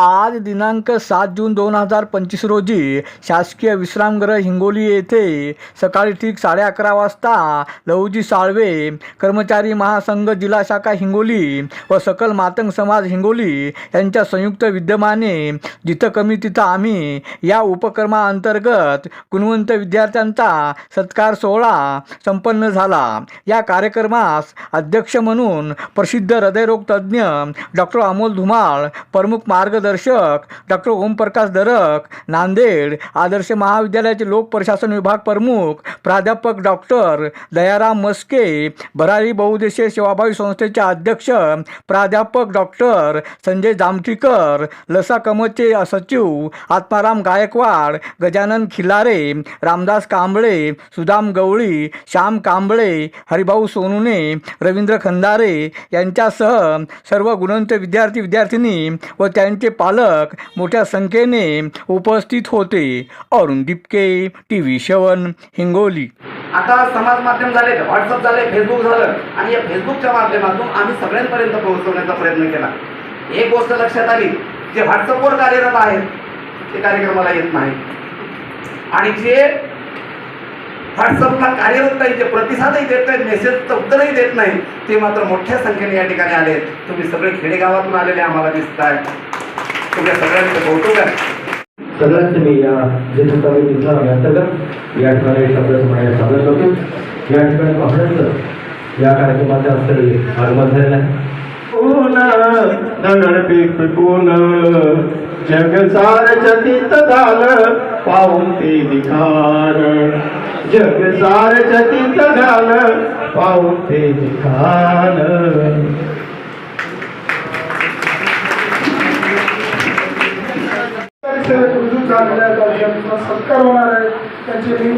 आज दिनांक सात जून दोन हजार पंचवीस रोजी शासकीय विश्रामगृह हिंगोली येथे सकाळी ठीक साडे अकरा वाजता लहुजी साळवे कर्मचारी महासंघ जिल्हा शाखा हिंगोली व सकल मातंग समाज हिंगोली यांच्या संयुक्त विद्यमाने जिथं कमी तिथं आम्ही या उपक्रमाअंतर्गत गुणवंत विद्यार्थ्यांचा सत्कार सोहळा संपन्न झाला. या कार्यक्रमास अध्यक्ष म्हणून प्रसिद्ध हृदयरोग तज्ज्ञ डॉक्टर अमोल धुमाळ प्रमुख मार्गदर्शक डॉक्टर ओमप्रकाश दरक नांदेड आदर्श महाविद्यालयाचे लोक प्रशासन विभाग प्रमुख प्राध्यापक डॉक्टर दयाराम मस्के भरारी बहुउद्देशीय सेवाभावी संस्थेचे अध्यक्ष प्राध्यापक डॉक्टर संजय जामठीकर लसा कमतचे सचिव आत्माराम गायकवाड गजानन खिलारे रामदास कांबळे सुदाम गवळी श्याम कांबळे हरिभाऊ सोनुने रवींद्र खंदारे यांच्यासह सर्व गुणवंत विद्यार्थी विद्यार्थिनी व त्यांचे पालक मोठ्या संख्येने उपस्थित होते. Arun Dipke T V seven Hingoli. आता समाज माध्यम झाले व्हॉट्सअप झाले फेसबुक झालं आणि या फेसबुकच्या माध्यमातून आम्ही सगळ्यांपर्यंत पोहोचवण्याचा प्रयत्न केला. एक गोष्ट लक्षात आली जे व्हॉट्सअपवर कार्यरत आहेत ते कार्यक्रमाला येत नाही आणि जे व्हॉट्सअपला कार्यरत नाही जे प्रतिसादही देत नाहीत मेसेजचं उत्तरही देत नाही ते मात्र मोठ्या संख्येने या ठिकाणी आले तुम्ही सगळे खेडेगावातून आलेले आम्हाला दिसत आहे तुमच्या सगळ्यांचं कौतुक आहे. सगळ्यांचे मी या जेथून कमिटीच्या अंतर्गत या ठिकाणी शब्द समाया सादर करतो या ठिकाणी पाहण्याचं या कार्यक्रमाच्या स्थळी आगमन झालेलं आहे. ऊन दगड पीक पिकून जग सार चकित झालं पाहून ते निखार. जग सार चकित झालं पाहून ते निखार. सेवेत रुजू झालेल्या त्यांचा सत्कार होणार आहे. त्यांचे मी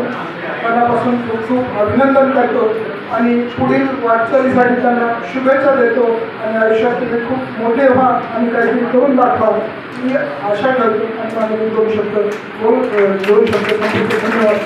मनापासून खूप खूप अभिनंदन करतो. आणि पुढील वाटचालीसाठी त्यांना शुभेच्छा देतो. आणि आयुष्यात तुम्ही खूप मोठे व्हा आणि काहीतरी करून दाखवा. मी आशा करतो आणि माझे मी दोन शब्द बोल धन्यवाद.